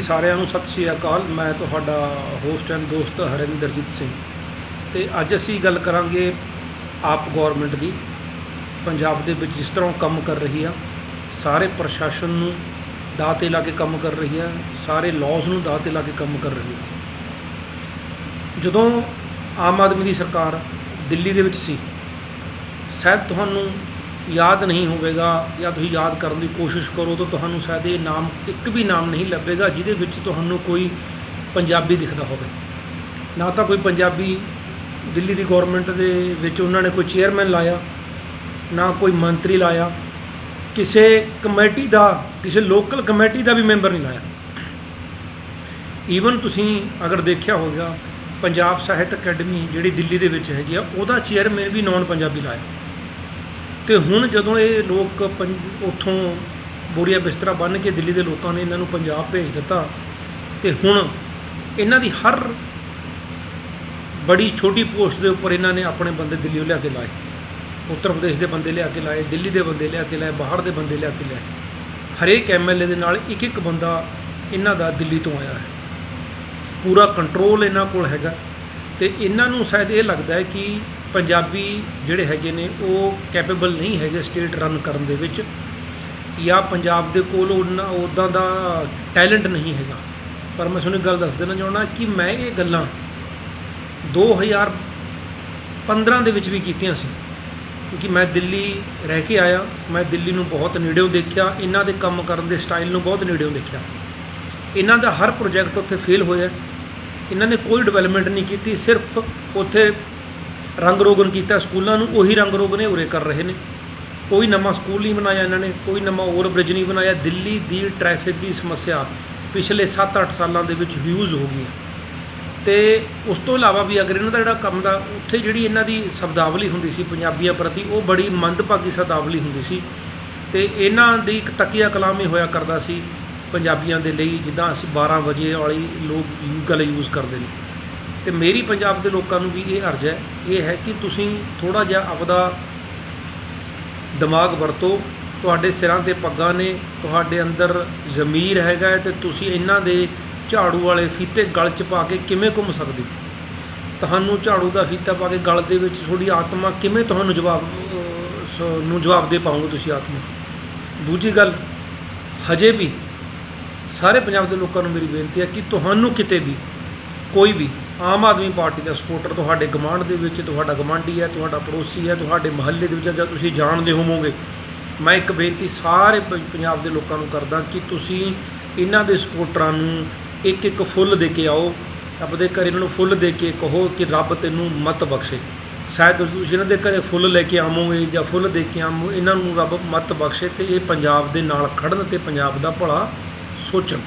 ਸਾਰਿਆਂ ਨੂੰ ਸਤਿ ਸ਼੍ਰੀ ਅਕਾਲ। ਮੈਂ ਤੁਹਾਡਾ ਹੋਸਟ ਐਂਡ ਦੋਸਤ ਹਰਿੰਦਰਜੀਤ ਸਿੰਘ। ਤੇ ਅੱਜ ਅਸੀਂ ਗੱਲ ਕਰਾਂਗੇ ਆਪ ਗਵਰਨਮੈਂਟ ਦੀ। ਪੰਜਾਬ ਦੇ ਵਿੱਚ ਜਿਸ ਤਰ੍ਹਾਂ ਕੰਮ ਕਰ ਰਹੀ ਆ, ਸਾਰੇ ਪ੍ਰਸ਼ਾਸਨ ਨੂੰ ਦਾਅ 'ਤੇ ਲਾ ਕੇ ਕੰਮ ਕਰ ਰਹੀ ਆ, ਸਾਰੇ ਲਾਜ਼ ਨੂੰ ਦਾਅ 'ਤੇ ਲਾ ਕੇ ਕੰਮ ਕਰ ਰਹੀ ਆ। ਜਦੋਂ ਆਮ ਆਦਮੀ ਦੀ ਸਰਕਾਰ ਦਿੱਲੀ ਦੇ ਵਿੱਚ ਸੀ, ਸ਼ਾਇਦ ਤੁਹਾਨੂੰ ਯਾਦ ਨਹੀਂ ਹੋਵੇਗਾ ਜਾਂ ਤੁਸੀਂ ਯਾਦ ਕਰਨ ਦੀ ਕੋਸ਼ਿਸ਼ ਕਰੋ ਤਾਂ ਤੁਹਾਨੂੰ ਸ਼ਾਇਦ ਇਹ ਨਾਮ, ਇੱਕ ਵੀ ਨਾਮ ਨਹੀਂ ਲੱਭੇਗਾ ਜਿਹਦੇ ਵਿੱਚ ਤੁਹਾਨੂੰ ਕੋਈ ਪੰਜਾਬੀ ਦਿਖਦਾ ਹੋਵੇ। ਨਾ ਤਾਂ ਕੋਈ ਪੰਜਾਬੀ ਦਿੱਲੀ ਦੀ ਗਵਰਨਮੈਂਟ ਦੇ ਵਿੱਚ ਉਹਨਾਂ ਨੇ ਕੋਈ ਚੇਅਰਮੈਨ ਲਾਇਆ, ਨਾ ਕੋਈ ਮੰਤਰੀ ਲਾਇਆ, ਕਿਸੇ ਕਮੇਟੀ ਦਾ, ਕਿਸੇ ਲੋਕਲ ਕਮੇਟੀ ਦਾ ਵੀ ਮੈਂਬਰ ਨਹੀਂ ਲਾਇਆ। ਈਵਨ ਤੁਸੀਂ ਅਗਰ ਦੇਖਿਆ ਹੋਵੇਗਾ, ਪੰਜਾਬ ਸਾਹਿਤ ਅਕੈਡਮੀ ਜਿਹੜੀ ਦਿੱਲੀ ਦੇ ਵਿੱਚ ਹੈਗੀ ਆ, ਉਹਦਾ ਚੇਅਰਮੈਨ ਵੀ ਨੌਨ ਪੰਜਾਬੀ ਲਾਇਆ। ਤੇ ਹੁਣ ਜਦੋਂ ਇਹ ਲੋਕ ਪੰ- ਉੱਥੋਂ ਬੋਰੀਆ ਬਿਸਤਰਾ ਬੰਨ੍ਹ ਕੇ ਦਿੱਲੀ ਦੇ ਲੋਕਾਂ ਨੇ ਇਹਨਾਂ ਨੂੰ ਪੰਜਾਬ ਭੇਜ ਦਿੱਤਾ ਤੇ ਹੁਣ ਇਹਨਾਂ ਦੀ ਹਰ ਬੜੀ ਛੋਟੀ ਪੋਸਟ ਦੇ ਉੱਪਰ ਇਹਨਾਂ ਨੇ ਆਪਣੇ ਬੰਦੇ ਦਿੱਲੀੋਂ ਲਿਆ ਕੇ ਲਾਏ। ਉੱਤਰ ਪ੍ਰਦੇਸ਼ ਦੇ ਬੰਦੇ ਲਿਆ ਕੇ ਲਾਏ, ਦਿੱਲੀ ਦੇ ਬੰਦੇ ਲਿਆ ਕੇ ਲਾਏ, ਬਾਹਰ ਦੇ ਬੰਦੇ ਲਿਆ ਕੇ ਲਾਏ। ਹਰੇਕ ਐਮਐਲਏ ਦੇ ਨਾਲ ਇੱਕ ਇੱਕ ਬੰਦਾ ਇਹਨਾਂ ਦਾ ਦਿੱਲੀ ਤੋਂ ਆਇਆ ਹੈ। ਪੂਰਾ ਕੰਟਰੋਲ ਇਹਨਾਂ ਕੋਲ ਹੈਗਾ ਤੇ ਇਹਨਾਂ ਨੂੰ ਸ਼ਾਇਦ ਇਹ ਲੱਗਦਾ ਹੈ ਕਿ ਪੰਜਾਬੀ ਜਿਹੜੇ ਹੈਗੇ ਨੇ, ਉਹ ਕੈਪੇਬਲ ਨਹੀਂ ਹੈਗੇ ਸਟੇਟ ਰਨ ਕਰਨ ਦੇ ਵਿੱਚ ਜਾਂ ਪੰਜਾਬ ਦੇ ਕੋਲ ਉਹਨਾਂ ਉੱਦਾਂ ਦਾ ਟੈਲੈਂਟ ਨਹੀਂ ਹੈਗਾ। ਪਰ ਮੈਂ ਤੁਹਾਨੂੰ ਇੱਕ ਗੱਲ ਦੱਸ ਦੇਣਾ ਚਾਹੁੰਦਾ ਕਿ ਮੈਂ ਇਹ ਗੱਲਾਂ 2015 ਦੇ ਵਿੱਚ ਵੀ ਕੀਤੀਆਂ ਸੀ ਕਿਉਂਕਿ ਮੈਂ ਦਿੱਲੀ ਰਹਿ ਕੇ ਆਇਆ, ਮੈਂ ਦਿੱਲੀ ਨੂੰ ਬਹੁਤ ਨੇੜਿਓਂ ਦੇਖਿਆ, ਇਹਨਾਂ ਦੇ ਕੰਮ ਕਰਨ ਦੇ ਸਟਾਈਲ ਨੂੰ ਬਹੁਤ ਨੇੜਿਓਂ ਦੇਖਿਆ। ਇਹਨਾਂ ਦਾ ਹਰ ਪ੍ਰੋਜੈਕਟ ਉੱਥੇ ਫੇਲ ਹੋਇਆ। ਇਹਨਾਂ ਨੇ ਕੋਈ ਡਿਵੈਲਪਮੈਂਟ ਨਹੀਂ ਕੀਤੀ, ਸਿਰਫ ਉੱਥੇ ਰੰਗ ਰੋਗਨ ਕੀਤਾ, ਸਕੂਲਾਂ ਨੂੰ ਉਹੀ ਰੰਗ ਰੋਗਨ ਇਹ ਉਰੇ ਕਰ ਰਹੇ ਨੇ। ਕੋਈ ਨਵਾਂ ਸਕੂਲ ਨਹੀਂ ਬਣਾਇਆ ਇਹਨਾਂ ਨੇ, ਕੋਈ ਨਵਾਂ ਓਵਰ ਬ੍ਰਿਜ ਨਹੀਂ ਬਣਾਇਆ। ਦਿੱਲੀ ਦੀ ਟ੍ਰੈਫਿਕ ਦੀ ਸਮੱਸਿਆ ਪਿਛਲੇ 7-8 ਸਾਲਾਂ ਦੇ ਵਿੱਚ ਹਿਊਜ਼ ਹੋ ਗਈ ਹੈ। ਤੇ ਉਸ ਤੋਂ ਇਲਾਵਾ ਵੀ ਅਗਰ ਇਹਨਾਂ ਦਾ ਜਿਹੜਾ ਕੰਮ ਦਾ, ਉੱਥੇ ਜਿਹੜੀ ਇਹਨਾਂ ਦੀ ਸ਼ਬਦਾਵਲੀ ਹੁੰਦੀ ਸੀ ਪੰਜਾਬੀਆਂ ਪ੍ਰਤੀ, ਉਹ ਬੜੀ ਮੰਦਭਾਗੀ ਸ਼ਬਦਾਵਲੀ ਹੁੰਦੀ ਸੀ। ਤੇ ਇਹਨਾਂ ਦੀ ਇੱਕ ਤਕੀਆ ਕਲਾਮ ਹੀ ਹੋਇਆ ਕਰਦਾ ਸੀ, ਪੰਜਾਬੀਆਂ ਦੇ ਲਈ ਜਿੱਦਾਂ ਅਸੀਂ 12 ਵਜੇ ਵਾਲੀ ਲੋਕ ਯੂ ਗੱਲ ਯੂਜ਼ ਕਰਦੇ ਨੇ। ਤੇ ਮੇਰੀ ਪੰਜਾਬ ਦੇ ਲੋਕਾਂ ਨੂੰ ਵੀ ਇਹ ਅਰਜ਼ ਹੈ, ਇਹ ਹੈ ਕਿ ਤੁਸੀਂ ਥੋੜਾ ਜਿਹਾ ਆਪਦਾ ਦਿਮਾਗ ਵਰਤੋ ਤੁਹਾਡੇ ਸਿਰਾਂ ਤੇ ਪੱਗਾਂ ਨੇ ਤੁਹਾਡੇ ਅੰਦਰ ਜ਼ਮੀਰ ਹੈਗਾ ਹੈ ਤੇ ਤੁਸੀਂ ਇਹਨਾਂ ਦੇ ਝਾੜੂ ਵਾਲੇ ਫੀਤੇ ਗਲ 'ਚ ਪਾ ਕੇ ਕਿਵੇਂ ਘੁੰਮ ਸਕਦੇ ਹੋ? ਤੁਹਾਨੂੰ ਝਾੜੂ ਦਾ ਫੀਤਾ ਪਾ ਕੇ ਗਲ ਦੇ ਵਿੱਚ ਤੁਹਾਡੀ ਆਤਮਾ ਕਿਵੇਂ ਤੁਹਾਨੂੰ ਜਵਾਬ ਸ- ਨੂੰ ਜਵਾਬ ਦੇ ਪਾਉਂਗੇ ਤੁਸੀਂ ਆਤਮਾ ਦੂਜੀ ਗੱਲ, ਹਜੇ ਵੀ ਸਾਰੇ ਪੰਜਾਬ ਦੇ ਲੋਕਾਂ ਨੂੰ ਮੇਰੀ ਬੇਨਤੀ ਹੈ ਕਿ ਤੁਹਾਨੂੰ ਕਿਤੇ ਵੀ, ਕੋਈ ਵੀ ਆਮ ਆਦਮੀ ਪਾਰਟੀ ਦਾ ਸਪੋਰਟਰ ਤੁਹਾਡੇ ਗਮਾਂਡ ਦੇ ਵਿੱਚ, ਤੁਹਾਡਾ ਗਮਾਂਡੀ ਹੈ, ਤੁਹਾਡਾ ਪੜੋਸੀ ਹੈ, ਤੁਹਾਡੇ ਮਹੱਲੇ ਦੇ ਵਿੱਚ ਜਾਂ ਤੁਸੀਂ ਜਾਣਦੇ ਹੋਵੋਗੇ। ਮੈਂ ਇੱਕ ਬੇਨਤੀ ਸਾਰੇ ਪੰਜਾਬ ਦੇ ਲੋਕਾਂ ਨੂੰ ਕਰਦਾ ਕਿ ਤੁਸੀਂ ਇਹਨਾਂ ਦੇ ਸਪੋਰਟਰਾਂ ਨੂੰ ਇੱਕ ਇੱਕ ਫੁੱਲ ਦੇ ਕੇ ਆਓ। ਆਪਦੇ ਘਰ ਇਹਨਾਂ ਨੂੰ ਫੁੱਲ ਦੇ ਕੇ ਕਹੋ ਕਿ ਰੱਬ ਤੈਨੂੰ ਮਤ ਬਖਸ਼ੇ। ਸ਼ਾਇਦ ਤੁਸੀਂ ਇਹਨਾਂ ਦੇ ਘਰੇ ਫੁੱਲ ਲੈ ਕੇ ਆਵੋਗੇ ਜਾਂ ਫੁੱਲ ਦੇ ਕੇ ਆਵੋ, ਇਹਨਾਂ ਨੂੰ ਰੱਬ ਮਤ ਬਖਸ਼ੇ ਤੇ ਇਹ ਪੰਜਾਬ ਦੇ ਨਾਲ ਖੜਨ ਤੇ ਪੰਜਾਬ ਦਾ ਭਲਾ ਸੋਚਣ।